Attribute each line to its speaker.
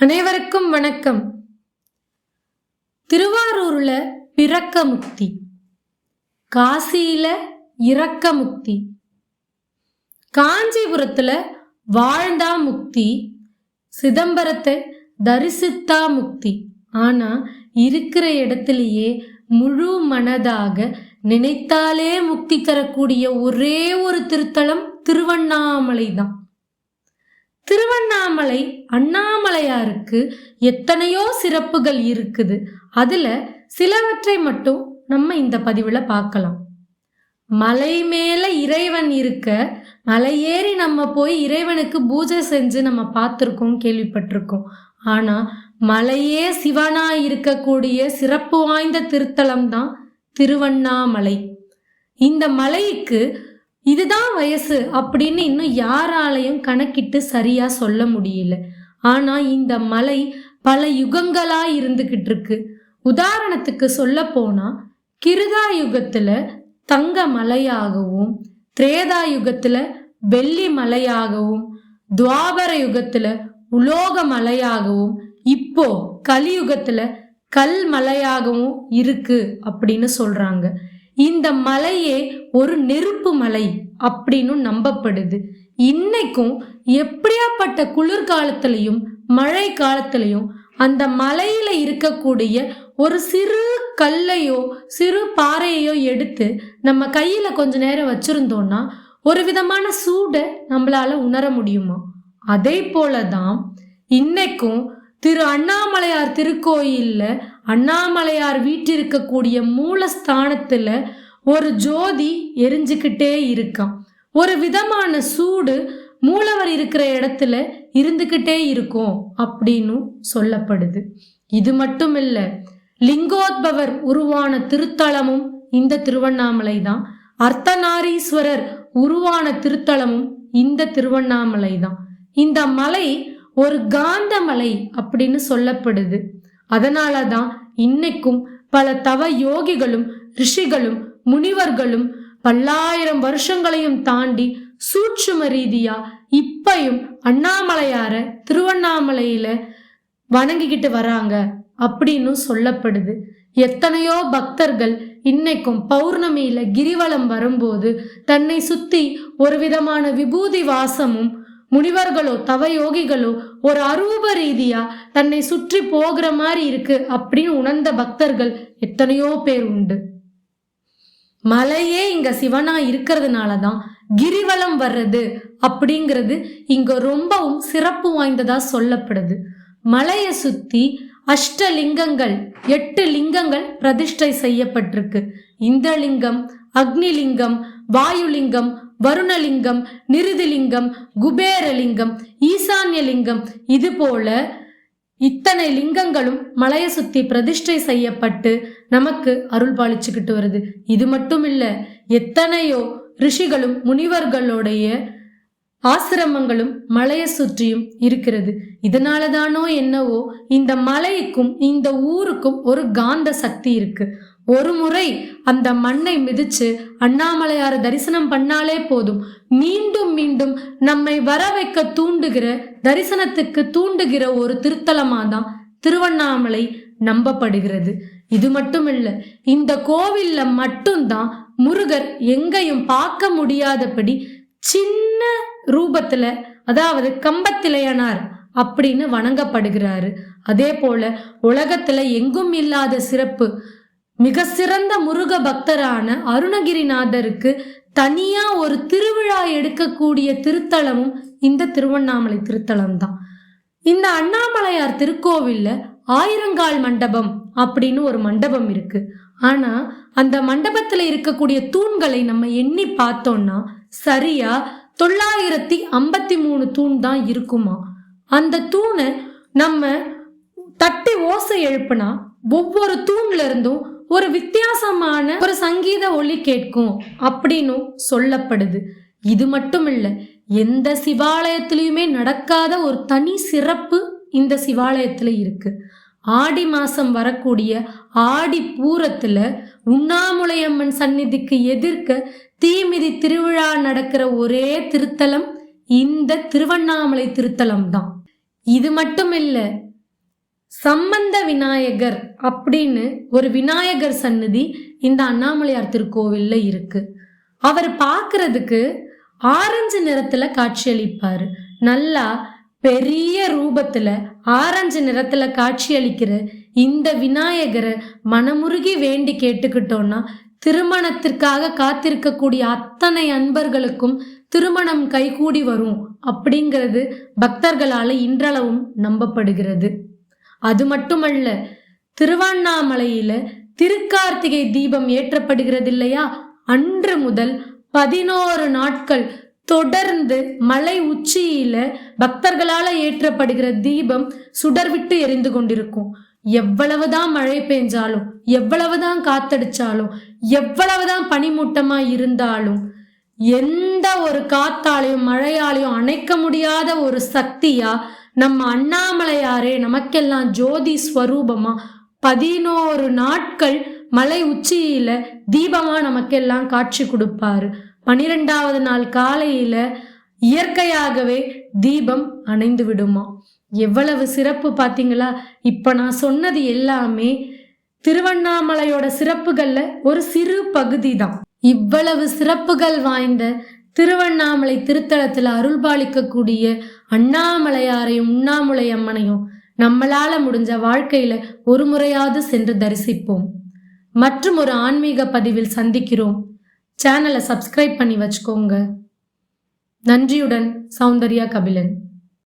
Speaker 1: அனைவருக்கும் வணக்கம். திருவாரூர்ல பிறக்க முக்தி காசியில இறக்க முக்தி காஞ்சிபுரத்துல வாழ்ந்தா முக்தி சிதம்பரத்தை தரிசித்தா முக்தி ஆனா இருக்கிற இடத்திலேயே முழு மனதாக நினைத்தாலே முக்தி தரக்கூடிய ஒரே ஒரு திருத்தலம் திருவண்ணாமலை தான் திருவண்ணாமலை அண்ணாமலையாருக்கு எத்தனையோ சிறப்புகள் இருக்குது. அதுல சிலவற்றை மட்டும் நம்ம இந்த பதிவுல பார்க்கலாம். மலை மேல இறைவன் இருக்க மலை ஏறி நம்ம போய் இறைவனுக்கு பூஜை செஞ்சு நம்ம பார்த்துருக்கோம் கேள்விப்பட்டிருக்கோம். ஆனா மலையே சிவனா இருக்கக்கூடிய சிறப்பு வாய்ந்த திருத்தலம் தான் திருவண்ணாமலை. இந்த மலைக்கு இதுதான் வயசு அப்படின்னு இன்னும் யாராலையும் கணக்கிட்டு சரியா சொல்ல முடியல. ஆனா இந்த மலை பல யுகங்களா இருந்துகிட்டு இருக்கு. உதாரணத்துக்கு சொல்ல போனா கிருதா யுகத்துல தங்க மலையாகவும் திரேதா யுகத்துல வெள்ளி மலையாகவும் துவாபர யுகத்துல உலோக மலையாகவும் இப்போ கலியுகத்துல கல் மலையாகவும் இருக்கு அப்படின்னு சொல்றாங்க. இந்த மலையே ஒரு நெருப்பு மலை அப்படின்னு நம்பப்படுது. இன்னைக்கும் எப்படியாப்பட்ட குளிர்காலத்திலையும் மழை காலத்திலையும் அந்த மலையில இருக்கக்கூடிய ஒரு சிறு கல்லையோ சிறு பாறையோ எடுத்து நம்ம கையில கொஞ்ச நேரம் வச்சிருந்தோம்னா ஒரு விதமான சூடை நம்மளால உணர முடியுமா? அதே போலதான் இன்னைக்கும் திரு அண்ணாமலையார் திருக்கோயிலில் அண்ணாமலையார் வீட்டிருக்கக்கூடிய மூலஸ்தானத்தில் ஒரு ஜோதி எரிஞ்சுக்கிட்டே இருக்கான். ஒரு விதமான சூடு மூலவர் இருக்கிற இடத்துல இருந்துக்கிட்டே இருக்கும் அப்படின்னு சொல்லப்படுது. இது மட்டும் இல்லை லிங்கோத்பவர் உருவான திருத்தலமும் இந்த திருவண்ணாமலை தான் அர்த்தநாரீஸ்வரர் உருவான திருத்தலமும் இந்த திருவண்ணாமலை தான் இந்த மலை ஒரு காந்தமலை அப்படின்னு சொல்லப்படுது. அதனால தான் இன்னைக்கும் பல தவ யோகிகளும் ரிஷிகளும் முனிவர்களும் பல்லாயிரம் வருஷங்களையும் தாண்டி சூட்சும ரீதியா இப்பையும் அண்ணாமலையார திருவண்ணாமலையில வணங்கிக்கிட்டு வராங்க அப்படின்னு சொல்லப்படுது. எத்தனையோ பக்தர்கள் இன்னைக்கும் பௌர்ணமியில கிரிவலம் வரும்போது தன்னை சுத்தி ஒரு விதமான விபூதி வாசமும் முனிவர்களோ தவயோகிகளோ ஒரு அரூப ரீதியா தன்னை சுற்றி போகிற மாதிரி இருக்கு அப்படின்னு உணர்ந்த பக்தர்கள் எத்தனையோ பேர் உண்டு. மலையே இங்க சிவனா இருக்கிறதுனால தான் கிரிவலம் வர்றது அப்படிங்கிறது இங்க ரொம்பவும் சிறப்பு வாய்ந்ததா சொல்லப்படுது. மலையை சுத்தி அஷ்டலிங்கங்கள் எட்டு லிங்கங்கள் பிரதிஷ்டை செய்யப்பட்டிருக்கு. இந்த லிங்கம் அக்னிலிங்கம் வாயுலிங்கம் வருணலிங்கம் நிருதிலிங்கம் குபேரலிங்கம் ஈசான்யலிங்கம். இதுபோல இத்தனை லிங்கங்களும் மலையை சுத்தி பிரதிஷ்டை செய்யப்பட்டு நமக்கு அருள் பாலிச்சுக்கிட்டு வருது. இது மட்டும் இல்ல எத்தனையோ ரிஷிகளும் முனிவர்களுடைய ஆசிரமங்களும் மலையை சுற்றியும் இருக்கிறது. இதனால தானோ என்னவோ இந்த மலைக்கும் இந்த ஊருக்கும் ஒரு காந்த சக்தி இருக்கு. ஒரு முறை அந்த மண்ணை மிதிச்சு அண்ணாமலையார தரிசனம் பண்ணாலே போதும். மீண்டும் மீண்டும் நம்மை வர வைக்க தூண்டுகிற தரிசனத்துக்கு தூண்டுகிற ஒரு திருத்தலமாக தான் திருவண்ணாமலை நம்பப்படுகிறது. இது மட்டும் இல்ல இந்த கோவில்ல மட்டும்தான் முருகர் எங்கேயும் பார்க்க முடியாதபடி சின்ன ரூபத்துல அதாவது கம்பத்திலையனார் அப்படின்னு வணங்கப்படுகிறாரு. அதே போல உலகத்துல எங்கும் இல்லாத சிறப்பு மிக சிறந்த முருக பக்தரான அருணகிரிநாதருக்கு தனியா ஒரு திருவிழா எடுக்கக்கூடிய திருத்தலமும் இந்த திருவண்ணாமலை திருத்தலம் தான் இந்த அண்ணாமலையார் திருக்கோவில்ல ஆயிரங்கால் மண்டபம் அப்படின்னு ஒரு மண்டபம் இருக்கு. ஆனா அந்த மண்டபத்துல இருக்கக்கூடிய தூண்களை நம்ம எண்ணி பார்த்தோம்னா சரியா தொள்ளாயிரத்தி ஐம்பத்தி மூணு தூண் தான் இருக்குமா? அந்த தூணை நம்ம தட்டி ஓசை எழுப்புனா ஒவ்வொரு தூண்ல இருந்தும் ஒரு வித்தியாசமான ஒரு சங்கீத ஒளி கேட்கும் அப்படின்னும் சொல்லப்படுது. இது மட்டும் இல்ல எந்த சிவாலயத்திலையுமே நடக்காத ஒரு தனி சிறப்பு இந்த சிவாலயத்துல இருக்கு. ஆடி மாசம் வரக்கூடிய ஆடி பூரத்துல உண்ணாமுலையம்மன் சந்நிதிக்கு எதிர்க்க தீமிதி திருவிழா நடக்கிற ஒரே திருத்தலம் இந்த திருவண்ணாமலை திருத்தலம் தான் இது மட்டும் இல்ல சம்பந்த விநாயகர் அப்படின்னு ஒரு விநாயகர் சன்னதி இந்த அண்ணாமலையார் திருக்கோவில்ல இருக்கு. அவர் பார்க்கறதுக்கு ஆரஞ்சு நிறத்துல காட்சியளிப்பாரு நல்லா பெரிய ரூபத்துல ஆரஞ்சு நிறத்துல காட்சியளிக்கிற இந்த விநாயகரை மனமுருகி வேண்டி கேட்டுக்கிட்டோம்னா திருமணத்திற்காக காத்திருக்கக்கூடிய அத்தனை அன்பர்களுக்கும் திருமணம் கைகூடி வரும் அப்படிங்கிறது பக்தர்களால இன்றளவும் நம்பப்படுகிறது. அது மட்டுமல்ல திருவண்ணாமலையில திருக்கார்த்திகை தீபம் ஏற்றப்படுகிறது இல்லையா அன்று முதல் பதினோரு நாட்கள் தொடர்ந்து மலை உச்சியில பக்தர்களால ஏற்றப்படுகிற தீபம் சுடர்விட்டு எரிந்து கொண்டிருக்கும். எவ்வளவுதான் மழை பெஞ்சாலும் எவ்வளவுதான் காத்தடிச்சாலும் எவ்வளவுதான் பனிமூட்டமா இருந்தாலும் எந்த ஒரு காத்தாலையும் மழையாலையும் அணைக்க முடியாத ஒரு சக்தியா நம்ம அண்ணாமலையாரே நமக்கெல்லாம் ஜோதி ஸ்வரூபமா? பதினோரு நாட்கள் மலை உச்சியில தீபமா நமக்கெல்லாம் காட்சி கொடுப்பாரு. பனிரெண்டாவது நாள் காலையில இயற்கையாகவே தீபம் அணைந்து விடுமா? எவ்வளவு சிறப்பு பார்த்தீங்களா இப்போ நான் சொன்னது எல்லாமே திருவண்ணாமலையோட சிறப்புகளில் ஒரு சிறு பகுதி தான் இவ்வளவு சிறப்புகள் வாய்ந்த திருவண்ணாமலை திருத்தலத்தில் அருள்பாலிக்கக்கூடிய அண்ணாமலையாரையும் உண்ணாமுலை அம்மனையும் நம்மளால முடிஞ்ச வாழ்க்கையில ஒரு முறையாவது சென்று தரிசிப்போம். மற்றும் ஒரு ஆன்மீக பதிவில் சந்திக்கிறோம். சேனலை சப்ஸ்கிரைப் பண்ணி வச்சுக்கோங்க. நன்றியுடன் சௌந்தர்யா கபிலன்.